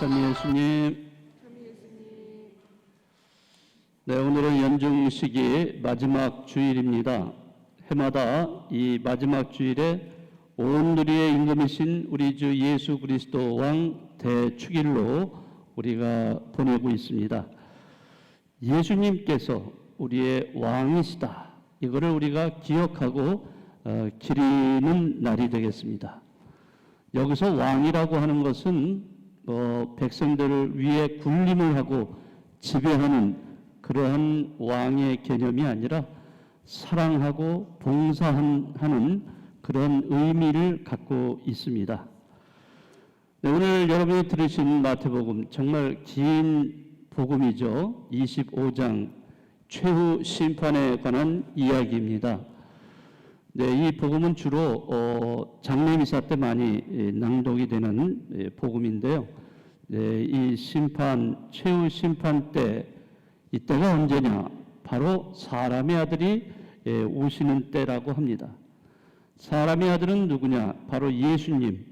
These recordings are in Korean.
참 예수님. 네, 오늘은 연중식이 마지막 주일입니다. 해마다 이 마지막 주일에 온 누리의 임금이신 우리 주 예수 그리스도 왕 대축일로 우리가 보내고 있습니다. 예수님께서 우리의 왕이시다. 이거를 우리가 기억하고 어, 기리는 날이 되겠습니다. 여기서 왕이라고 하는 것은 뭐 백성들을 위해 군림을 하고 지배하는 그러한 왕의 개념이 아니라 사랑하고 봉사하는 그런 의미를 갖고 있습니다. 네, 오늘 여러분이 들으신 마태복음 정말 긴 복음이죠. 25장 최후 심판에 관한 이야기입니다. 네, 이 복음은 주로 어, 장례미사 때 많이 예, 낭독이 되는 예, 복음인데요. 네, 이 심판 최후 심판 때 이때가 언제냐? 바로 사람의 아들이 예, 오시는 때라고 합니다. 사람의 아들은 누구냐? 바로 예수님.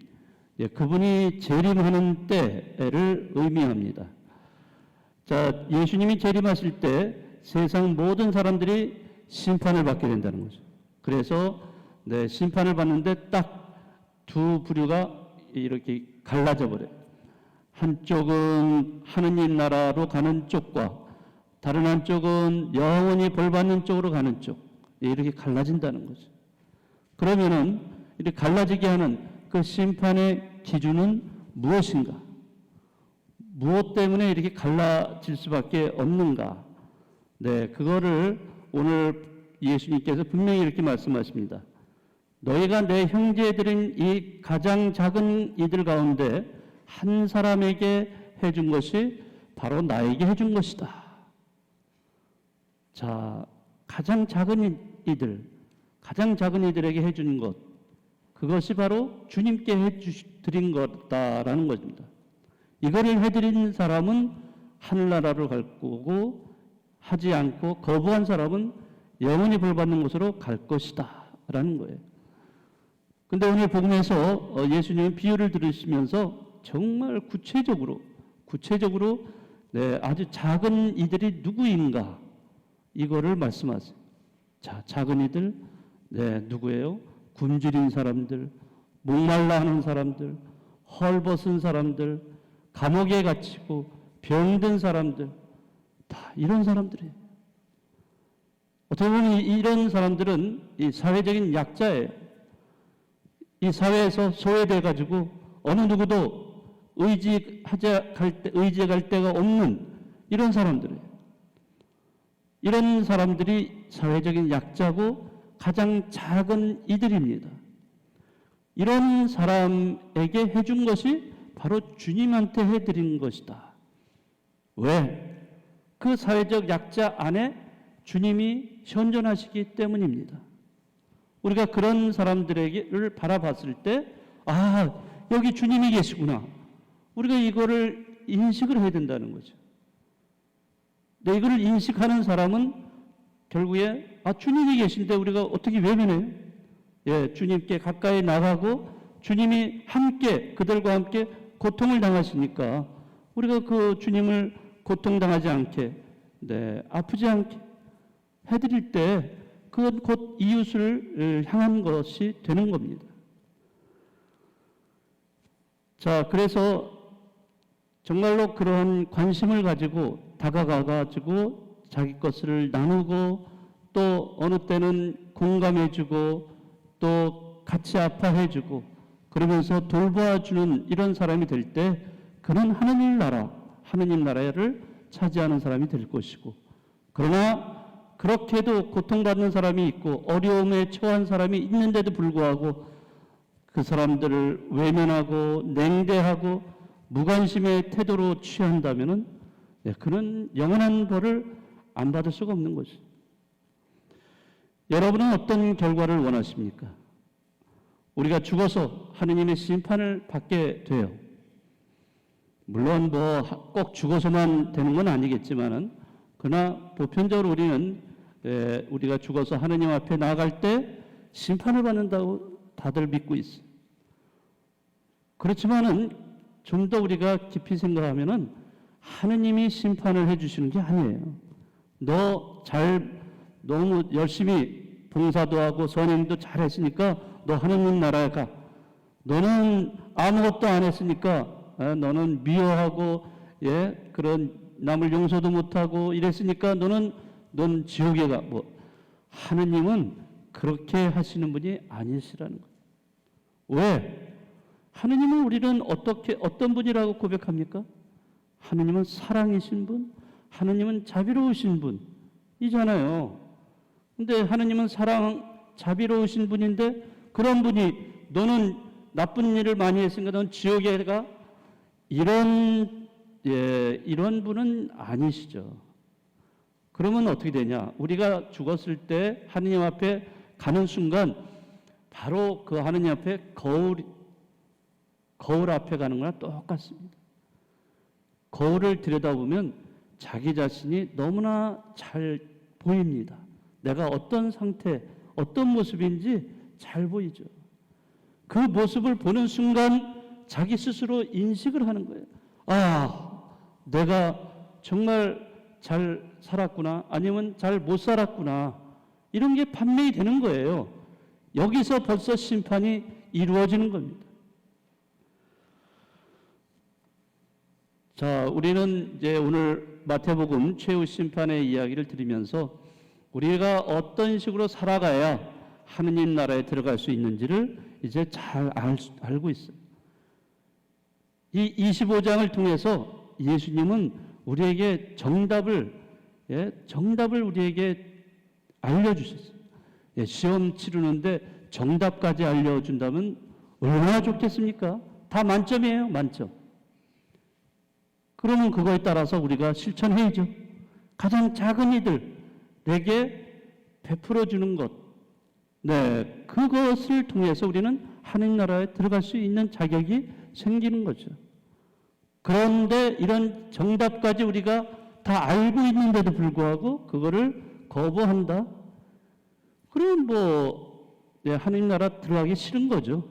예, 그분이 재림하는 때를 의미합니다. 자, 예수님이 재림하실 때 세상 모든 사람들이 심판을 받게 된다는 거죠. 그래서 네, 심판을 받는데 딱 두 부류가 이렇게 갈라져 버려요. 한쪽은 하느님 나라로 가는 쪽과 다른 한쪽은 영원히 벌 받는 쪽으로 가는 쪽. 이렇게 갈라진다는 거죠. 그러면은 이렇게 갈라지게 하는 그 심판의 기준은 무엇인가? 무엇 때문에 이렇게 갈라질 수밖에 없는가? 네, 그거를 오늘 예수님께서 분명히 이렇게 말씀하십니다. 너희가 내 형제들인 이 가장 작은 이들 가운데 한 사람에게 해준 것이 바로 나에게 해준 것이다. 자, 가장 작은 이들, 가장 작은 이들에게 해준 것, 그것이 바로 주님께 해드린 거다라는 것입니다. 이거를 해드린 사람은 하늘나라로 갈 거고 하지 않고 거부한 사람은 영원히 벌 받는 곳으로 갈 것이다 라는 거예요. 근데 오늘 복음에서 어, 예수님의 비유를 들으시면서 정말 구체적으로 구체적으로 네, 아주 작은 이들이 누구인가 이거를 말씀하세요. 자, 작은 이들 네, 누구예요? 굶주린 사람들, 목말라 하는 사람들, 헐벗은 사람들, 감옥에 갇히고 병든 사람들 다 이런 사람들이에요. 어떻게 보면 이런 사람들은 이 사회적인 약자예요. 이 사회에서 소외돼 가지고 어느 누구도 의지하자 갈 때, 의지해 갈 데가 없는 이런 사람들이에요. 이런 사람들이 사회적인 약자고 가장 작은 이들입니다. 이런 사람에게 해준 것이 바로 주님한테 해드린 것이다. 왜? 그 사회적 약자 안에 주님이 현존하시기 때문입니다. 우리가 그런 사람들에게를 바라봤을 때, 아, 여기 주님이 계시구나. 우리가 이거를 인식을 해야 된다는 거죠. 근데 이거를 인식하는 사람은 결국에, 아, 주님이 계신데 우리가 어떻게 외면해요? 예, 주님께 가까이 나가고 주님이 함께, 그들과 함께 고통을 당하시니까 우리가 그 주님을 고통당하지 않게, 네, 아프지 않게 해드릴 때 그건 곧 이웃을 향한 것이 되는 겁니다. 자, 그래서 정말로 그런 관심을 가지고 다가가가지고 자기 것을 나누고 또 어느 때는 공감해주고 또 같이 아파해주고 그러면서 돌보아주는 이런 사람이 될 때 그는 하느님 나라, 하느님 나라를 차지하는 사람이 될 것이고 그러나 그렇게도 고통받는 사람이 있고 어려움에 처한 사람이 있는데도 불구하고 그 사람들을 외면하고 냉대하고 무관심의 태도로 취한다면은 예, 그는 영원한 벌을 안 받을 수가 없는 것이. 여러분은 어떤 결과를 원하십니까? 우리가 죽어서 하느님의 심판을 받게 돼요. 물론 뭐 꼭 죽어서만 되는 건 아니겠지만은 그러나 보편적으로 우리는 에, 우리가 죽어서 하느님 앞에 나아갈 때 심판을 받는다고 다들 믿고 있어. 그렇지만은 좀 더 우리가 깊이 생각하면은 하느님이 심판을 해주시는 게 아니에요. 너 잘 너무 열심히 봉사도 하고 선행도 잘 했으니까 너 하느님 나라에 가. 너는 아무것도 안 했으니까 어, 너는 미워하고 예 그런 남을 용서도 못하고 이랬으니까 너는 넌 지옥에 가. 뭐 하느님은 그렇게 하시는 분이 아니시라는 거예요. 왜? 하느님은 우리는 어떻게 어떤 분이라고 고백합니까? 하느님은 사랑이신 분, 하느님은 자비로우신 분이잖아요. 근데 하느님은 사랑, 자비로우신 분인데 그런 분이 너는 나쁜 일을 많이 했으니까 넌 지옥에 가 이런 예, 이런 분은 아니시죠. 그러면 어떻게 되냐? 우리가 죽었을 때 하느님 앞에 가는 순간 바로 그 하느님 앞에 거울 거울 앞에 가는 거랑 똑같습니다. 거울을 들여다보면 자기 자신이 너무나 잘 보입니다. 내가 어떤 상태, 어떤 모습인지 잘 보이죠. 그 모습을 보는 순간 자기 스스로 인식을 하는 거예요. 아, 내가 정말 잘 살았구나, 아니면 잘 못 살았구나. 이런 게 판명이 되는 거예요. 여기서 벌써 심판이 이루어지는 겁니다. 자, 우리는 이제 오늘 마태복음 최후 심판의 이야기를 들으면서 우리가 어떤 식으로 살아가야 하느님 나라에 들어갈 수 있는지를 이제 잘 알, 알고 있어요. 이 25장을 통해서 예수님은 우리에게 정답을 예, 정답을 우리에게 알려주셨어요. 예, 시험 치르는데 정답까지 알려준다면 얼마나 좋겠습니까? 다 만점이에요, 만점. 그러면 그거에 따라서 우리가 실천해야죠. 가장 작은 이들에게 베풀어 주는 것. 네, 그것을 통해서 우리는 하나님 나라에 들어갈 수 있는 자격이 생기는 거죠. 그런데 이런 정답까지 우리가 다 알고 있는데도 불구하고 그거를 거부한다. 그러면 뭐 네, 하나님 나라 들어가기 싫은 거죠.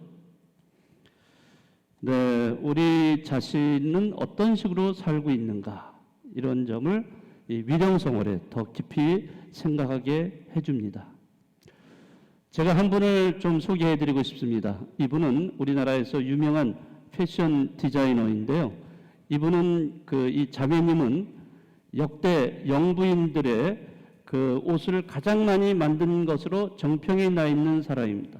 네, 우리 자신은 어떤 식으로 살고 있는가 이런 점을 이 위령성월에 더 깊이 생각하게 해줍니다. 제가 한 분을 좀 소개해드리고 싶습니다. 이분은 우리나라에서 유명한 패션 디자이너인데요. 이분은 그 이 자매님은 역대 영부인들의 그 옷을 가장 많이 만든 것으로 정평이 나 있는 사람입니다.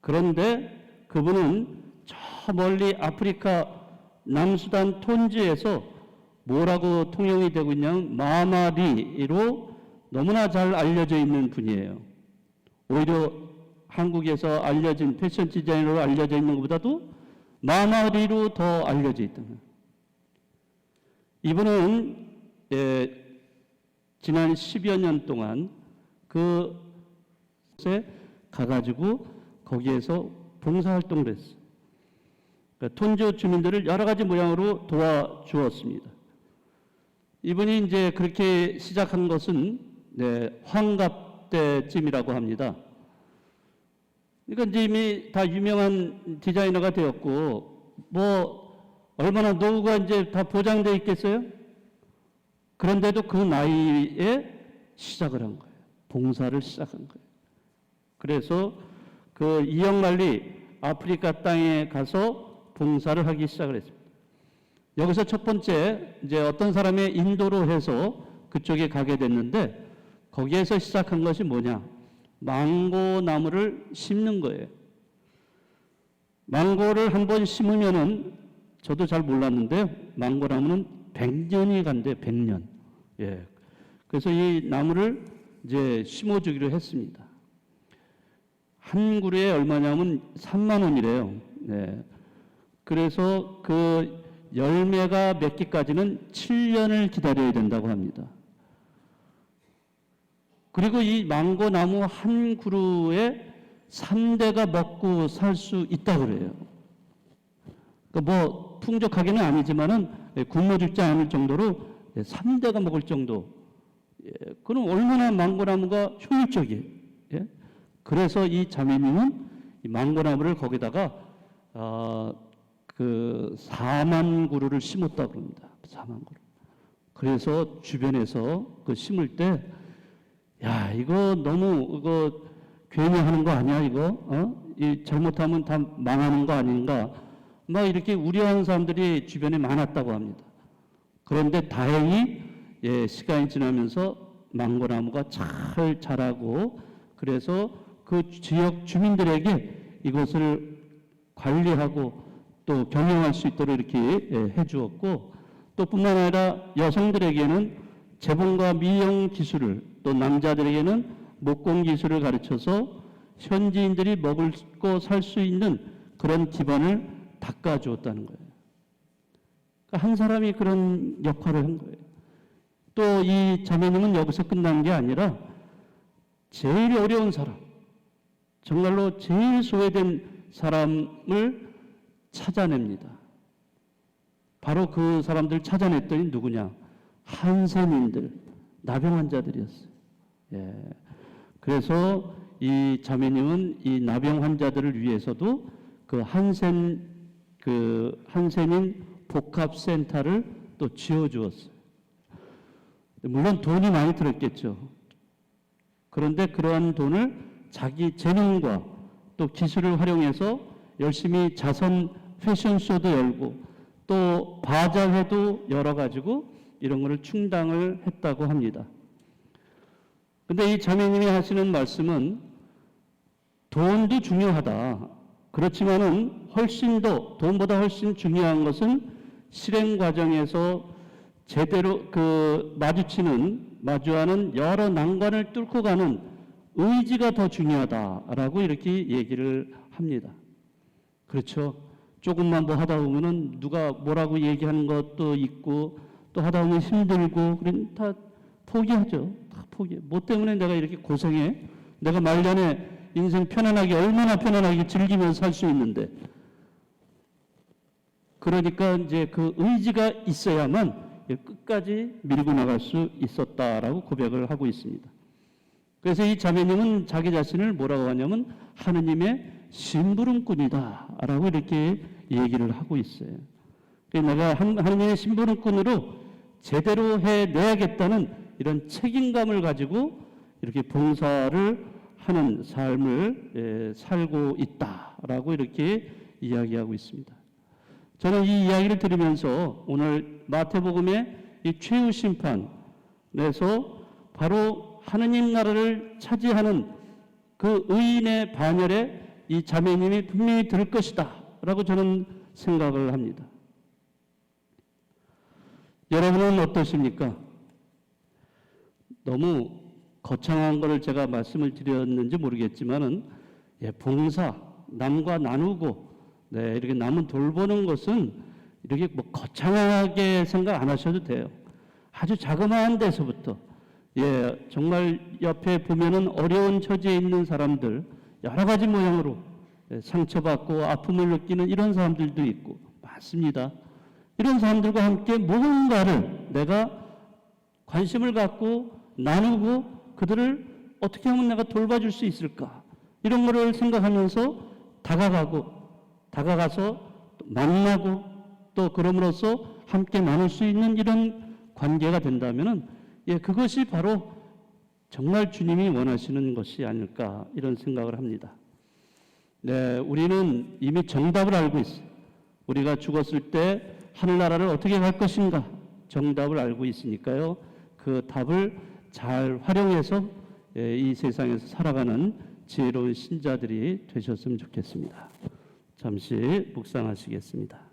그런데 그분은 저 멀리 아프리카 남수단 톤지에서 뭐라고 통용이 되고 있냐면 마마리로 너무나 잘 알려져 있는 분이에요. 오히려 한국에서 알려진 패션 디자이너로 알려져 있는 것보다도 마마리로 더 알려져 있다. 이분은 예, 지난 10여 년 동안 그곳에 가가지고 거기에서 봉사활동을 했어요. 그러니까 톤조 주민들을 여러 가지 모양으로 도와주었습니다. 이분이 이제 그렇게 시작한 것은 네, 환갑 때쯤이라고 합니다. 그러니까 이제 이미 다 유명한 디자이너가 되었고 뭐 얼마나 노후가 이제 다 보장돼 있겠어요? 그런데도 그 나이에 시작을 한 거예요. 봉사를 시작한 거예요. 그래서 그 이영만리 아프리카 땅에 가서 봉사를 하기 시작을 했습니다. 여기서 첫 번째 이제 어떤 사람의 인도로 해서 그쪽에 가게 됐는데 거기에서 시작한 것이 뭐냐? 망고 나무를 심는 거예요. 망고를 한번 심으면은 저도 잘 몰랐는데 망고 나무는 100년이 간대 100년. 예. 그래서 이 나무를 이제 심어 주기로 했습니다. 한 그루에 얼마냐면 3만 원이래요. 네. 그래서 그 열매가 맺기까지는 7년을 기다려야 된다고 합니다. 그리고 이 망고 나무 한 그루에 3대가 먹고 살 수 있다고 그래요. 그러니까 뭐 풍족하게는 아니지만은 굶어 죽지 않을 정도로 3대가 먹을 정도. 예, 그럼 얼마나 망고나무가 효율적이에요. 예? 그래서 이 자매님은 이 망고나무를 거기다가 어, 그그 4만 그루를 심었다 그럽니다. 4만 그루. 그래서 주변에서 그 심을 때, 야 이거 너무 이거 괜히 하는 거 아니야 이거? 어? 이 잘못하면 다 망하는 거 아닌가? 막 이렇게 우려하는 사람들이 주변에 많았다고 합니다. 그런데 다행히 예, 시간이 지나면서 망고나무가 잘 자라고 그래서 그 지역 주민들에게 이것을 관리하고 또 경영할 수 있도록 이렇게 예, 해주었고 또 뿐만 아니라 여성들에게는 재봉과 미용 기술을 또 남자들에게는 목공 기술을 가르쳐서 현지인들이 먹고 살수 있는 그런 기반을 닦아 주었다는 거예요. 그러니까 한 사람이 그런 역할을 한 거예요. 또 이 자매님은 여기서 끝난 게 아니라 제일 어려운 사람, 정말로 제일 소외된 사람을 찾아냅니다. 바로 그 사람들 찾아냈더니 누구냐? 한센인들, 나병 환자들이었어요. 예. 그래서 이 자매님은 이 나병 환자들을 위해서도 그 한센 그 한센인 복합센터를 또 지어주었어요. 물론 돈이 많이 들었겠죠. 그런데 그러한 돈을 자기 재능과 또 기술을 활용해서 열심히 자선 패션쇼도 열고 또 바자회도 열어가지고 이런 거를 충당을 했다고 합니다. 근데 이 자매님이 하시는 말씀은 돈도 중요하다. 그렇지만은 훨씬 더 돈보다 훨씬 중요한 것은 실행 과정에서 제대로 그 마주치는 마주하는 여러 난관을 뚫고 가는 의지가 더 중요하다라고 이렇게 얘기를 합니다. 그렇죠. 조금만 뭐 하다 보면은 누가 뭐라고 얘기하는 것도 있고 또 하다 보면 힘들고 그런 다 포기하죠. 다 포기. 뭐 때문에 내가 이렇게 고생해? 내가 말년에 인생 편안하게 얼마나 편안하게 즐기면서 살 수 있는데 그러니까 이제 그 의지가 있어야만 끝까지 밀고 나갈 수 있었다라고 고백을 하고 있습니다. 그래서 이 자매님은 자기 자신을 뭐라고 하냐면 하느님의 심부름꾼이다 라고 이렇게 얘기를 하고 있어요. 내가 하느님의 심부름꾼으로 제대로 해내야겠다는 이런 책임감을 가지고 이렇게 봉사를 하는 삶을 예, 살고 있다라고 이렇게 이야기하고 있습니다. 저는 이 이야기를 들으면서 오늘 마태복음의 이 최후 심판에서 바로 하느님 나라를 차지하는 그 의인의 반열에 이 자매님이 분명히 들 것이다 라고 저는 생각을 합니다. 여러분은 어떠십니까? 너무 거창한 것을 제가 말씀을 드렸는지 모르겠지만은 예, 봉사 남과 나누고 네, 이렇게 남은 돌보는 것은 이렇게 뭐 거창하게 생각 안 하셔도 돼요. 아주 자그마한 데서부터 예, 정말 옆에 보면은 어려운 처지에 있는 사람들 여러 가지 모양으로 예, 상처받고 아픔을 느끼는 이런 사람들도 있고 많습니다. 이런 사람들과 함께 무언가를 내가 관심을 갖고 나누고 그들을 어떻게 하면 내가 돌봐줄 수 있을까? 이런 거를 생각하면서 다가가고, 다가가서 만나고, 또 그럼으로써 함께 나눌 수 있는 이런 관계가 된다면은, 예, 그것이 바로 정말 주님이 원하시는 것이 아닐까, 이런 생각을 합니다. 네, 우리는 이미 정답을 알고 있어요. 우리가 죽었을 때 하늘나라를 어떻게 갈 것인가? 정답을 알고 있으니까요. 그 답을 잘 활용해서 예, 이 세상에서 살아가는 지혜로운 신자들이 되셨으면 좋겠습니다. 잠시 묵상하시겠습니다.